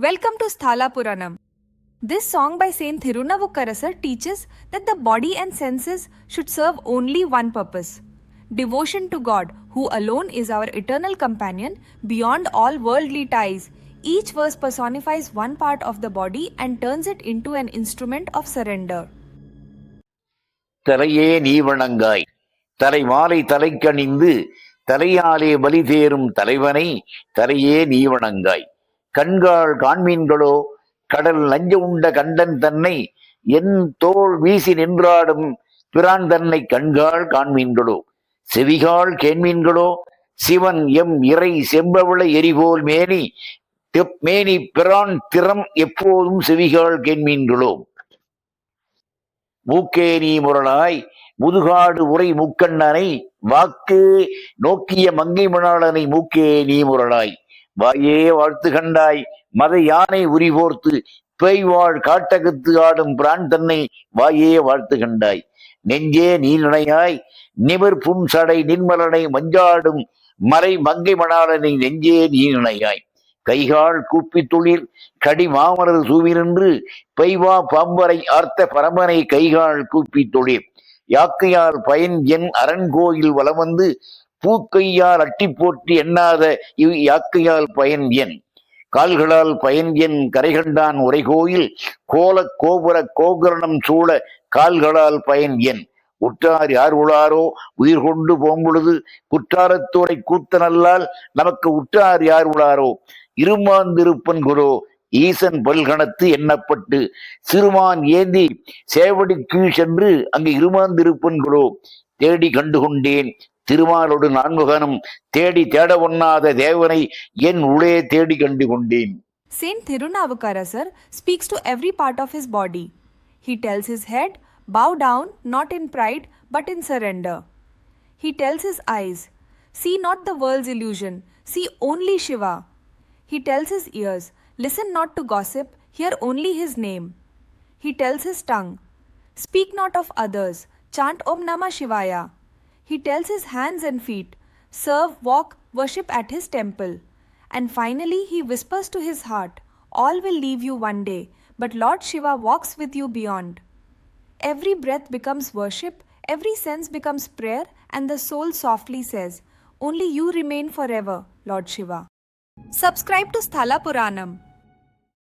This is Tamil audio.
Welcome to Sthala Puranam. This song by Saint Thirunavukarasar teaches that the body and senses should serve only one purpose devotion to God, who alone is our eternal companion beyond all worldly ties. Each verse personifies one part of the body and turns it into an instrument of surrender. தலையே நீ வணங்காய் தலை மாலை தலைக்கணிந்து தலையாலே பலி தேரும் தலைவனை தலையே நீ வணங்காய் கண்காள் காண்மீன்களோ கடல் நஞ்ச உண்ட கண்டன் தன்னை என் தோள் வீசி நின்றாடும் பிரான் தன்னை கண்காள் காண்மீன்களோ செவிகால் கேண்மீன்களோ சிவன் எம் இறை செம்பவிளை எரிபோல் மேனி தெப் மேனி பிரான் திறம் எப்போதும் செவிகால் கேண்மீன்களோ. மூக்கே நீ முரளாய் முதுகாடு உரை மூக்கண்ணனை வாக்கு நோக்கிய மங்கை மணாளனை மூக்கே நீ முரளாய். வாயே வாழ்த்து கண்டாய் மத யானை உரிபோர்த்து பேய்வாழ் காட்டகத்து ஆடும் பிரான் தன்னை வாயே வாழ்த்து கண்டாய். நெஞ்சே நீலனையாய் நினையாய் நிமிர் புன் சடை நின்மலனை மஞ்சாடும் மறை மங்கை மணாளனை நெஞ்சே நீலனையாய் கைகால் கூப்பி துளிர் கடி மாமரர் சூவினின்று பெய்வா பாம்பரை ஆர்த்த பரமனை கைகால் கூப்பி தொழில் யாக்கையால் பயன் என் அரண்கோயில் வலம் வந்து பூக்கையால் அட்டி போற்றி எண்ணாத இவ் யாக்கையால் பயன் என்? கால்களால் பயன் என் கரைகண்டான் உரைகோயில் கோல கோபுர கோகரணம் சூழ கால்களால் பயன் என்? உற்றார் யார் உளாரோ உயிர் கொண்டு போம்பொழுது குற்றாரத்தோரை கூத்தனல்லால் நமக்கு உற்றார் யார் உளாரோ இருமாந்திருப்பன் குரோ ஈசன் பல்கணத்து எண்ணப்பட்டு சிறுமான் ஏந்தி சேவடி கீழ் சென்று அங்கு இருமாந்திருப்பன்களோ தேடி கண்டுகொண்டேன் திருமாலோடு நான்முகனும் தேடி தேட ஒண்ணாத தேவனை என் உள்ளே தேடி கண்டு கொண்டேன் Saint Thirunavukarasar speaks to every part of his body. He tells his head, bow down not in pride but in surrender. He tells his eyes, see not the world's illusion, see only Shiva. He tells his ears, listen not to gossip, hear only his name. He tells his tongue, speak not of others, chant Om Namah Shivaya. He tells his hands and feet, serve, walk, worship at his temple. And finally, he whispers to his heart, All will leave you one day, but Lord Shiva walks with you beyond. Every breath becomes worship, every sense becomes prayer, and the soul softly says, Only you remain forever, Lord Shiva. Subscribe to Sthala Puranam